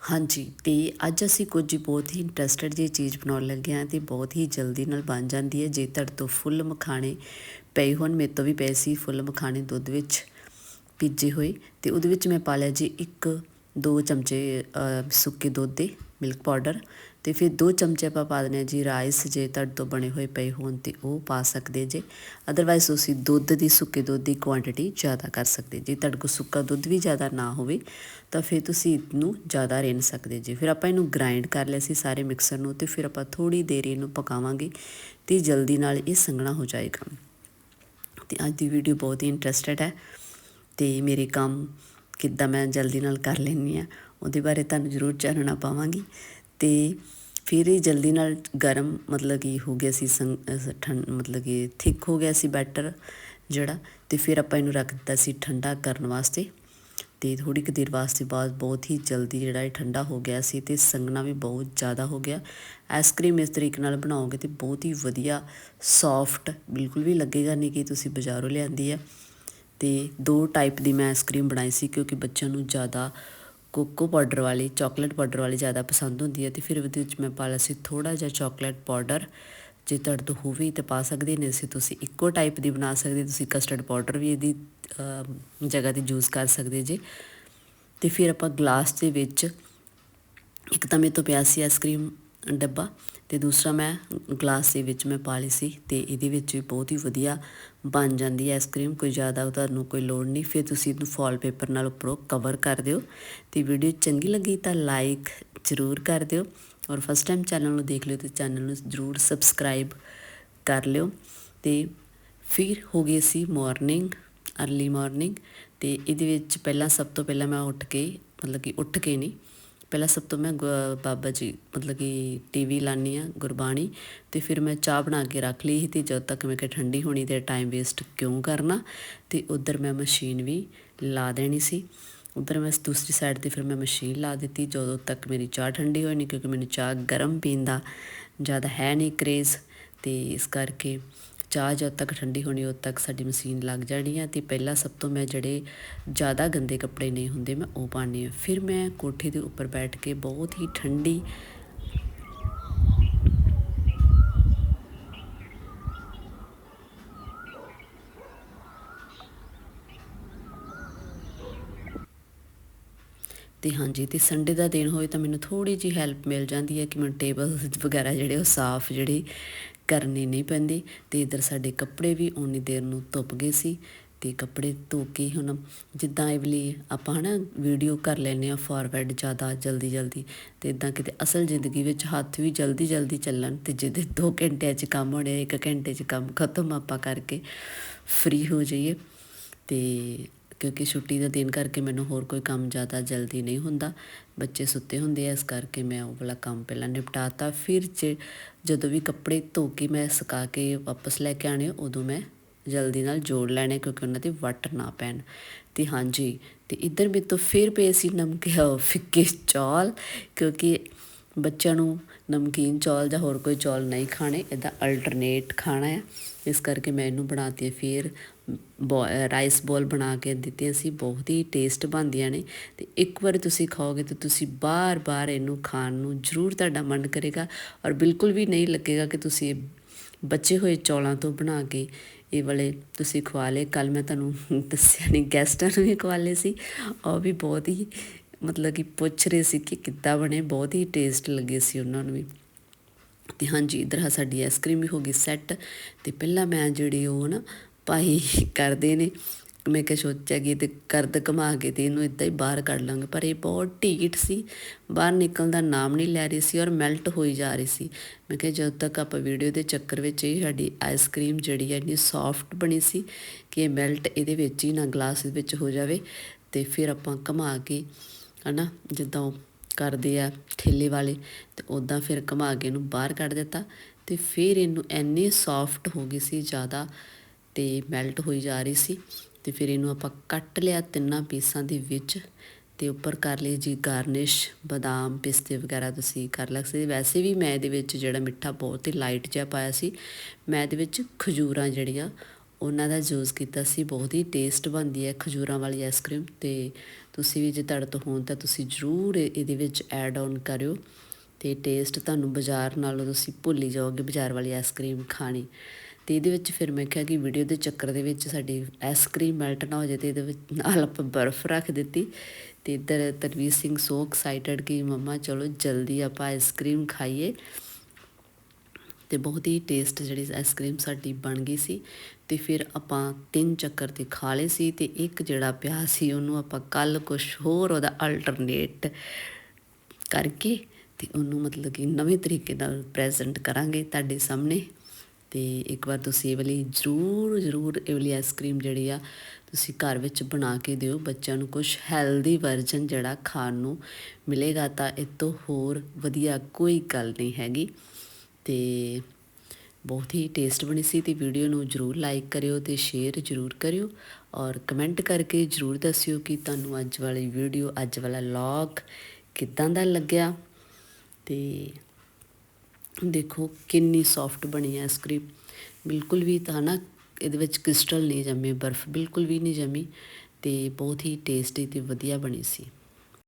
ਹਾਂਜੀ, ਤੇ ਅੱਜ ਅਸੀਂ ਕੁਝ ਬਹੁਤ ਹੀ ਇੰਟਰਸਟਡ ਜਿਹੀ ਚੀਜ਼ ਬਣਾਉਣ ਲੱਗੇ ਹਾਂ ਤੇ ਬਹੁਤ ਹੀ ਜਲਦੀ ਨਾਲ ਬਣ ਜਾਂਦੀ ਹੈ। ਜੇ ਤੁਹਾਡੇ ਤੋਂ ਫੁੱਲ ਮਖਾਣੇ ਪਏ ਹੋਣ, ਮੇਰੇ ਤੋਂ ਵੀ ਪਏ ਸੀ ਫੁੱਲ ਮਖਾਣੇ ਦੁੱਧ ਵਿੱਚ ਭਿੱਜੇ ਹੋਏ, ਤੇ ਉਹਦੇ ਵਿੱਚ ਮੈਂ ਪਾ ਲਿਆ ਜੀ ਇੱਕ ਦੋ ਚਮਚੇ ਸੁੱਕੇ ਦੁੱਧ ਦੇ। ਮਿਲਕ ਪਾਊਡਰ ਤੇ ਫਿਰ ਦੋ ਚਮਚੇ ਆਪਾਂ ਪਾ ਦਿੰਦੇ ਹਾਂ ਜੀ ਰਾਈਸ, ਜੇ ਤੁਹਾਡੇ ਤੋਂ ਬਣੇ ਹੋਏ ਪਏ ਹੋਣ ਤੇ ਉਹ ਪਾ ਸਕਦੇ ਜੇ। ਅਦਰਵਾਈਜ਼ ਤੁਸੀਂ ਦੁੱਧ ਦੀ, ਸੁੱਕੇ ਦੁੱਧ ਦੀ ਕੁਆਂਟੀਟੀ ਜ਼ਿਆਦਾ ਕਰ ਸਕਦੇ ਜੇ। ਤੁਹਾਡੇ ਕੋਲ ਸੁੱਕਾ ਦੁੱਧ ਵੀ ਜ਼ਿਆਦਾ ਨਾ ਹੋਵੇ ਤਾਂ ਫਿਰ ਤੁਸੀਂ ਇਹਨੂੰ ਜ਼ਿਆਦਾ ਰਿੰਨ ਸਕਦੇ ਜੇ। ਫਿਰ ਆਪਾਂ ਇਹਨੂੰ ਗ੍ਰਾਈਂਡ ਕਰ ਲਿਆ ਸੀ ਸਾਰੇ ਮਿਕਸਰ ਨੂੰ ਤੇ ਫਿਰ ਆਪਾਂ ਥੋੜੀ ਦੇਰ ਇਹਨੂੰ ਪਕਾਵਾਂਗੇ ਤੇ ਜਲਦੀ ਨਾਲ ਇਹ ਸੰਘਣਾ ਹੋ ਜਾਏਗਾ। ਤੇ ਅੱਜ ਦੀ ਵੀਡੀਓ ਬਹੁਤ ਹੀ ਇੰਟਰਸਟਡ ਹੈ ਤੇ ਮੇਰੇ ਕੰਮ ਕਿੱਦਾਂ ਮੈਂ ਜਲਦੀ ਨਾਲ ਕਰ ਲੈਂਦੀ ਆ ਉਹਦੇ ਬਾਰੇ ਤੁਹਾਨੂੰ ਜ਼ਰੂਰ ਜਾਣਨਾ ਪਾਵਾਂਗੀ। ਤੇ ਫਿਰ ਇਹ ਜਲਦੀ ਨਾਲ ਗਰਮ ਮਤਲਬ ਕਿ ਹੋ ਗਿਆ ਸੀ, ਸੰਗ- ਠੰਡ ਮਤਲਬ ਕਿ ਥਿਕ ਹੋ ਗਿਆ ਸੀ ਬੈਟਰ ਜਿਹੜਾ, ਤੇ ਫਿਰ ਆਪਾਂ ਇਹਨੂੰ ਰੱਖ ਦਿੱਤਾ ਸੀ ਠੰਡਾ ਕਰਨ ਵਾਸਤੇ। ਤੇ ਥੋੜੀ ਕੁ ਦੇਰ ਵਾਸਤੇ ਬਾਅਦ ਬਹੁਤ ਹੀ ਜਲਦੀ ਜਿਹੜਾ ਇਹ ਠੰਡਾ ਹੋ ਗਿਆ ਸੀ ਤੇ ਸੰਗਣਾ ਵੀ ਬਹੁਤ ਜ਼ਿਆਦਾ ਹੋ ਗਿਆ। ਆਈਸਕ੍ਰੀਮ ਇਸ ਤਰੀਕੇ ਨਾਲ ਬਣਾਓਗੇ ਤੇ ਬਹੁਤ ਹੀ ਵਧੀਆ ਸੌਫਟ ਬਿਲਕੁਲ ਵੀ ਲੱਗੇਗਾ ਨਹੀਂ ਕਿ ਤੁਸੀਂ ਬਾਜ਼ਾਰੋਂ ਲਿਆਂਦੀ ਹੈ ਤੇ ਦੋ ਟਾਈਪ ਦੀ ਮੈਂ ਆਈਸਕ੍ਰੀਮ ਬਣਾਈ ਸੀ ਕਿਉਂਕਿ ਬੱਚਿਆਂ ਨੂੰ ਜ਼ਿਆਦਾ ਕੋਕੋ ਪਾਊਡਰ ਵਾਲੀ, ਚਾਕਲੇਟ ਪਾਊਡਰ ਵਾਲੀ ਜ਼ਿਆਦਾ ਪਸੰਦ ਹੁੰਦੀ ਹੈ ਤੇ ਫਿਰ ਉਹਦੇ ਵਿੱਚ ਮੈਂ ਪਾ ਲਿਆ ਸੀ ਥੋੜਾ ਜਿਹਾ ਚਾਕਲੇਟ ਪਾਊਡਰ। ਜੇ ਤੁਹਾਡੇ ਤੋਂ ਹੋਵੇ ਤਾਂ ਪਾ ਸਕਦੇ ਨੇ, ਅਸੀਂ ਤੁਸੀਂ ਇੱਕੋ ਟਾਈਪ ਦੀ ਬਣਾ ਸਕਦੇ, ਤੁਸੀਂ ਕਸਟਰਡ ਪਾਊਡਰ ਵੀ ਇਹਦੀ ਜਗ੍ਹਾ ਤੇ ਯੂਜ਼ ਕਰ ਸਕਦੇ ਜੇ। ਤੇ ਫਿਰ ਆਪਾਂ ਗਲਾਸ ਦੇ ਵਿੱਚ ਇੱਕ ਤਾਂ ਮੇਰੇ ਤੋਂ ਪਿਆ ਸੀ ਆਈਸਕ੍ਰੀਮ ਡੱਬਾ ਤੇ ਦੂਸਰਾ ਮੈਂ ਗਲਾਸ ਦੇ ਵਿੱਚ ਮੈਂ ਪਾ ਲਈ ਸੀ ਤੇ ਇਹਦੇ ਵਿੱਚ ਵੀ ਬਹੁਤ ਹੀ ਵਧੀਆ ਬਣ ਜਾਂਦੀ ਹੈ ਆਈਸਕ੍ਰੀਮ ਕੋਈ ਜ਼ਿਆਦਾ ਤੁਹਾਨੂੰ ਕੋਈ ਲੋੜ ਨਹੀਂ। ਫਿਰ ਤੁਸੀਂ ਇਹਨੂੰ ਫੋਇਲ ਪੇਪਰ ਨਾਲ ਉੱਪਰੋਂ ਕਵਰ ਕਰ ਦਿਓ ਤੇ ਵੀਡੀਓ ਚੰਗੀ ਲੱਗੀ ਤਾਂ ਲਾਈਕ ਜ਼ਰੂਰ ਕਰ ਦਿਓ ਔਰ ਫਸਟ ਟਾਈਮ ਚੈਨਲ ਨੂੰ ਦੇਖ ਲਿਓ ਤੇ ਚੈਨਲ ਨੂੰ ਜ਼ਰੂਰ ਸਬਸਕ੍ਰਾਈਬ ਕਰ ਲਿਓ। ਤੇ ਫਿਰ ਹੋ ਗਈ ਸੀ ਮਾਰਨਿੰਗ ਅਰਲੀ ਮਾਰਨਿੰਗ ਤੇ ਇਹਦੇ ਵਿੱਚ ਪਹਿਲਾਂ ਸਭ ਤੋਂ ਪਹਿਲਾਂ ਮੈਂ ਉੱਠ ਕੇ, ਮਤਲਬ ਕਿ ਉੱਠ ਕੇ ਨਹੀਂ ਪਹਿਲਾਂ ਸਭ ਤੋਂ ਮੈਂ ਗੁ- ਬਾਬਾ ਜੀ, ਮਤਲਬ ਕਿ ਟੀਵੀ ਲਾਨੀ ਆ, ਗੁਰਬਾਣੀ, ਤੇ ਫਿਰ ਮੈਂ ਚਾਹ ਬਣਾ ਕੇ ਰੱਖ ਲਈ ਸੀ ਤੇ ਜਦ ਤੱਕ ਮੈਂ ਕਿ ਠੰਡੀ ਹੋਣੀ ਤੇ ਟਾਈਮ ਵੇਸਟ ਕਿਉਂ ਕਰਨਾ, ਤੇ ਉਧਰ ਮੈਂ ਮਸ਼ੀਨ ਵੀ ਲਾ ਦੇਣੀ ਸੀ। ਉਧਰ ਮੈਂ ਦੂਸਰੀ ਸਾਈਡ ਤੇ ਫਿਰ ਮੈਂ ਮਸ਼ੀਨ ਲਾ ਦਿੱਤੀ, ਜਦੋਂ ਤੱਕ ਮੇਰੀ ਚਾਹ ਠੰਡੀ ਹੋਈ ਨਹੀਂ ਕਿਉਂਕਿ ਮੈਨੂੰ ਚਾਹ ਗਰਮ ਪੀਣ ਦਾ ਜ਼ਿਆਦਾ ਹੈ ਨਹੀਂ ਕਰੇਜ਼ ਤੇ ਇਸ ਕਰਕੇ ਚਾਹ ਜਦ ਤੱਕ ਠੰਡੀ ਹੋਣੀ, ਉਦ ਤੱਕ ਸਾਡੀ ਮਸ਼ੀਨ ਲੱਗ ਜਾਣੀ ਆ ਤੇ ਪਹਿਲਾਂ ਸਭ ਤੋਂ ਮੈਂ ਜਿਹੜੇ ਜ਼ਿਆਦਾ ਗੰਦੇ ਕੱਪੜੇ ਨਹੀਂ ਹੁੰਦੇ, ਮੈਂ ਉਹ ਪਾਉਂਦੀ ਆ ਫਿਰ ਮੈਂ ਕੋਠੇ ਦੇ ਉੱਪਰ ਬੈਠ ਕੇ ਬਹੁਤ ਹੀ ਠੰਡੀ ਤੇ ਹਾਂਜੀ, ਤੇ ਸੰਡੇ ਦਾ ਦਿਨ ਹੋਏ ਤਾਂ ਮੈਨੂੰ ਥੋੜੀ ਜਿਹੀ ਹੈਲਪ ਮਿਲ ਜਾਂਦੀ ਹੈ ਕਿ ਮੈਨੂੰ ਟੇਬਲ ਵਗੈਰਾ ਜਿਹੜੇ ਉਹ ਸਾਫ਼, ਜਿਹੜੇ ਕਰਨੇ ਨਹੀਂ ਪੈਂਦੇ ਤੇ ਇਧਰ ਸਾਡੇ ਕੱਪੜੇ ਵੀ ਓਨੀ ਦੇਰ ਨੂੰ ਧੁੱਪ ਗਏ ਸੀ ਤੇ ਕੱਪੜੇ ਧੋ ਕੇ ਹੁਣ ਜਿੱਦਾਂ ਇਵਲੀ ਆਪਾਂ ਹਨਾ ਵੀਡੀਓ ਕਰ ਲੈਨੇ ਆ ਫਾਰਵਰਡ ਜ਼ਿਆਦਾ ਜਲਦੀ ਜਲਦੀ ਤੇ ਇਦਾਂ ਕਿਤੇ ਅਸਲ ਜ਼ਿੰਦਗੀ ਵਿੱਚ ਹੱਥ ਵੀ ਜਲਦੀ ਜਲਦੀ ਚੱਲਣ ਤੇ ਜਿਹਦੇ 2 ਘੰਟਿਆਂ 'ਚ ਕੰਮ ਹੋਣੇ 1 ਘੰਟੇ 'ਚ ਕੰਮ ਖਤਮ ਆਪਾਂ ਕਰਕੇ ਫ੍ਰੀ ਹੋ ਜਾਈਏ ਤੇ ਕਿਉਂਕਿ ਛੁੱਟੀ ਦਾ ਦਿਨ ਕਰਕੇ ਮੈਨੂੰ ਹੋਰ ਕੋਈ ਕੰਮ ਜ਼ਿਆਦਾ ਜਲਦੀ ਨਹੀਂ ਹੁੰਦਾ। ਬੱਚੇ ਸੁੱਤੇ ਹੁੰਦੇ ਆ, ਇਸ ਕਰਕੇ ਮੈਂ ਉਹ ਵਾਲਾ ਕੰਮ ਪਹਿਲਾਂ ਨਿਪਟਾਤਾ। ਫਿਰ ਜੇ ਜਦੋਂ ਵੀ ਕੱਪੜੇ ਧੋ ਕੇ ਮੈਂ ਸੁਕਾ ਕੇ ਵਾਪਸ ਲੈ ਕੇ ਆਣੇ ਉਦੋਂ ਮੈਂ ਜਲਦੀ ਨਾਲ ਜੋੜ ਲੈਣੇ ਕਿਉਂਕਿ ਉਹਨਾਂ ਦੇ ਵੱਟ ਨਾ ਪੈਣ। ਤੇ ਹਾਂਜੀ, ਤੇ ਇੱਧਰ ਮੇਰੇ ਤੋਂ ਫਿਰ ਪਏ ਸੀ ਨਮਕ ਫਿੱਕੇ ਚੌਲ, ਕਿਉਂਕਿ ਬੱਚਿਆਂ ਨੂੰ ਨਮਕੀਨ ਚੌਲ ਜਾਂ ਹੋਰ ਕੋਈ ਚੌਲ ਨਹੀਂ ਖਾਣੇ ਇਹਦਾ ਅਲਟਰਨੇਟ ਖਾਣਾ ਹੈ ਇਸ ਕਰਕੇ ਮੈਂ ਇਹਨੂੰ ਬਣਾਤੀ ਫਿਰ ਰਾਈਸ ਬੋਲ ਬਣਾ ਕੇ ਦਿੱਤੀਆਂ ਸੀ, ਬਹੁਤ ਹੀ ਟੇਸਟ ਬਣਦੀਆਂ ਨੇ। ਤੇ ਇੱਕ ਵਾਰ ਤੁਸੀਂ ਖਾਓਗੇ ਤਾਂ ਤੁਸੀਂ ਬਾਰ-ਬਾਰ ਇਹਨੂੰ ਖਾਣ ਨੂੰ ਜ਼ਰੂਰ ਤੁਹਾਡਾ ਮਨ ਕਰੇਗਾ ਔਰ ਬਿਲਕੁਲ ਵੀ ਨਹੀਂ ਲੱਗੇਗਾ ਕਿ ਤੁਸੀਂ ਬਚੇ ਹੋਏ ਚੌਲਾਂ ਤੋਂ ਬਣਾ ਕੇ ਇਹ ਵਾਲੇ ਤੁਸੀਂ ਖਵਾ ਲਏ। ਕੱਲ ਮੈਂ ਤੁਹਾਨੂੰ ਦੱਸਿਆ ਨਹੀਂ ਗੈਸਟਾਂ ਨੂੰ ਵੀ ਖਵਾ ਲਏ ਸੀ। ਉਹ ਵੀ ਬਹੁਤ ਹੀ ਮਤਲਬ ਕਿ ਪੁੱਛ ਰਹੇ ਸੀ ਕਿ ਕਿੱਦਾਂ ਬਣੇ, ਬਹੁਤ ਹੀ ਟੇਸਟ ਲੱਗੇ ਸੀ ਉਹਨਾਂ ਨੂੰ ਵੀ। ਤੇ ਹਾਂਜੀ, ਇਧਰ ਆ ਸਾਡੀ ਆਈਸਕ੍ਰੀਮ ਵੀ ਹੋ ਗਈ ਸੈੱਟ ਤੇ ਪਹਿਲਾਂ ਮੈਂ ਜਿਹੜੀ ਉਹ ਨਾ ਪਾਈ ਕਰਦੇ ਨੇ। ਮੈਂ ਕਿਹਾ ਸੋਚਿਆ ਕਿ ਤੇ ਕਰਦ ਕਮਾ ਕੇ ਤੇ ਇਹਨੂੰ ਇਦਾਂ ਹੀ ਬਾਹਰ ਕੱਢ ਲਾਂਗੇ। ਪਰ ਇਹ ਬਹੁਤ ਢੀਠ ਸੀ। ਬਾਹਰ ਨਿਕਲਣ ਦਾ ਨਾਮ ਨਹੀਂ ਲੈ ਰਹੀ ਸੀ ਔਰ ਮੈਲਟ ਹੋਈ ਜਾ ਰਹੀ ਸੀ। ਮੈਂ ਕਿਹਾ ਜਦੋਂ ਤੱਕ ਆਪਾਂ ਵੀਡੀਓ ਦੇ ਚੱਕਰ ਵਿੱਚ ਇਹ ਸਾਡੀ ਆਈਸਕ੍ਰੀਮ ਜਿਹੜੀ ਹੈ ਇੰਨੀ ਸੌਫਟ ਬਣੀ ਸੀ ਕਿ ਇਹ ਮੈਲਟ ਇਹਦੇ ਵਿੱਚ ਹੀ ਨਾ ਗਲਾਸ ਵਿੱਚ ਹੋ ਜਾਵੇ ਤੇ ਫਿਰ ਆਪਾਂ ਕਮਾ ਕੇ, ਹਨਾ, ਜਿੱਦਾਂ ਉਹ ਕਰਦੇ ਆ ਠੇਲੇ ਵਾਲੇ, ਤੇ ਉਦਾਂ ਫਿਰ ਘੁਮਾ ਕੇ ਇਹਨੂੰ ਬਾਹਰ ਕੱਢ ਦਿੱਤਾ। ਤੇ ਫਿਰ ਇਹਨੂੰ ਐਨੀ ਸੌਫਟ ਹੋ ਗਈ ਸੀ ਜ਼ਿਆਦਾ ਤੇ ਮੈਲਟ ਹੋਈ ਜਾ ਰਹੀ ਸੀ ਤੇ ਫਿਰ ਇਹਨੂੰ ਆਪਾਂ ਕੱਟ ਲਿਆ ਤਿੰਨਾਂ ਪੀਸਾਂ ਦੇ ਵਿੱਚ ਤੇ ਉੱਪਰ ਕਰ ਲਈ ਜੀ ਗਾਰਨਿਸ਼ ਬਦਾਮ, ਪਿਸਤੇ ਵਗੈਰਾ ਤੁਸੀਂ ਕਰ ਲੱਗ ਸਕਦੇ। ਵੈਸੇ ਵੀ ਮੈਂ ਇਹਦੇ ਵਿੱਚ ਜਿਹੜਾ ਮਿੱਠਾ ਬਹੁਤ ਹੀ ਲਾਈਟ ਜਿਹਾ ਪਾਇਆ ਸੀ, ਮੈਂ ਇਹਦੇ ਵਿੱਚ ਖਜੂਰਾਂ ਜਿਹੜੀਆਂ ਉਹਨਾਂ ਦਾ ਯੂਜ਼ ਕੀਤਾ ਸੀ, ਬਹੁਤ ਹੀ ਟੇਸਟ ਬਣਦੀ ਹੈ ਖਜੂਰਾਂ ਵਾਲੀ ਆਈਸਕ੍ਰੀਮ ਤੇ ਤੁਸੀਂ ਵੀ ਜੇ ਤੁਹਾਡੇ ਤੋਂ ਹੋਣ ਤਾਂ ਤੁਸੀਂ ਜ਼ਰੂਰ ਇਹਦੇ ਵਿੱਚ ਐਡ ਆਨ ਕਰਿਓ ਤੇ ਟੇਸਟ ਤੁਹਾਨੂੰ ਬਾਜ਼ਾਰ ਨਾਲੋਂ ਤੁਸੀਂ ਭੁੱਲ ਹੀ ਜਾਓਗੇ ਬਾਜ਼ਾਰ ਵਾਲੀ ਆਈਸਕ੍ਰੀਮ ਖਾਣੀ। ਤੇ ਇਹਦੇ ਵਿੱਚ ਫਿਰ ਮੈਂ ਕਿਹਾ ਕਿ ਵੀਡੀਓ ਦੇ ਚੱਕਰ ਦੇ ਵਿੱਚ ਸਾਡੀ ਆਈਸਕ੍ਰੀਮ ਮੈਲਟ ਨਾ ਹੋ ਜਾਵੇ ਤੇ ਇਹਦੇ ਵਿੱਚ ਨਾਲ ਆਪਾਂ ਬਰਫ਼ ਰੱਖ ਦਿੱਤੀ। ਤੇ ਇੱਧਰ ਤਰਵੀਰ ਸਿੰਘ ਸੋ ਐਕਸਾਈਟਡ ਕਿ ਮੰਮਾ ਚਲੋ ਜਲਦੀ ਆਪਾਂ ਆਈਸਕ੍ਰੀਮ ਖਾਈਏ। ਤੇ ਬਹੁਤ ਹੀ ਟੇਸਟ ਜਿਹੜੀ ਆਈਸਕ੍ਰੀਮ ਸਾਡੀ ਬਣ ਗਈ ਸੀ। ਤੇ ਫਿਰ ਆਪਾਂ ਤਿੰਨ ਚੱਕਰ ਤੇ ਖਾ ਲਏ ਸੀ ਤੇ ਇੱਕ ਜਿਹੜਾ ਪਿਆ ਸੀ ਉਹਨੂੰ ਆਪਾਂ ਕੱਲ ਕੁਝ ਹੋਰ ਉਹਦਾ ਅਲਟਰਨੇਟ ਕਰਕੇ ਤੇ ਉਹਨੂੰ ਮਤਲਬ ਕਿ ਨਵੇਂ ਤਰੀਕੇ ਨਾਲ ਪ੍ਰੈਜ਼ੈਂਟ ਕਰਾਂਗੇ ਤੁਹਾਡੇ ਸਾਹਮਣੇ। ਤੇ ਇੱਕ ਵਾਰ ਤੁਸੀਂ ਇਹ ਵਾਲੀ ਜ਼ਰੂਰ ਜ਼ਰੂਰ ਇਹ ਵਾਲੀ ਆਈਸਕ੍ਰੀਮ ਜਿਹੜੀ ਆ, ਤੁਸੀਂ ਘਰ ਵਿੱਚ ਬਣਾ ਕੇ ਦਿਓ। ਬੱਚਿਆਂ ਨੂੰ ਕੁਝ ਹੈਲਦੀ ਵਰਜਨ ਜਿਹੜਾ ਖਾਣ ਨੂੰ ਮਿਲੇਗਾ ਤਾਂ ਇਹ ਤੋਂ ਹੋਰ ਵਧੀਆ ਕੋਈ ਗੱਲ ਨਹੀਂ ਹੈਗੀ। ਤੇ ਬਹੁਤ ਹੀ ਟੇਸਟ ਬਣੀ ਸੀ ਤੇ ਵੀਡੀਓ ਨੂੰ ਜਰੂਰ ਲਾਈਕ ਕਰਿਓ ਤੇ ਸ਼ੇਅਰ ਜਰੂਰ ਕਰਿਓ। ਔਰ ਕਮੈਂਟ ਕਰਕੇ ਜਰੂਰ ਦੱਸਿਓ ਕਿ ਤੁਹਾਨੂੰ ਅੱਜ ਵਾਲੀ ਵੀਡੀਓ ਅੱਜ ਵਾਲਾ ਲੌਗ ਕਿੱਦਾਂ ਦਾ ਲੱਗਿਆ। ਤੇ ਦੇਖੋ ਕਿੰਨੀ ਸੌਫਟ ਬਣੀ ਹੈ ਆਈਸਕ੍ਰੀਮ ਬਿਲਕੁਲ ਵੀ ਤਾਂ ਨਾ ਇਹਦੇ ਵਿੱਚ ਕ੍ਰਿਸਟਲ ਨਹੀਂ ਜੰਮੇ, ਬਰਫ਼ ਬਿਲਕੁਲ ਵੀ ਨਹੀਂ ਜੰਮੀ ਤੇ ਬਹੁਤ ਹੀ ਟੇਸਟੀ ਤੇ ਵਧੀਆ ਬਣੀ ਸੀ।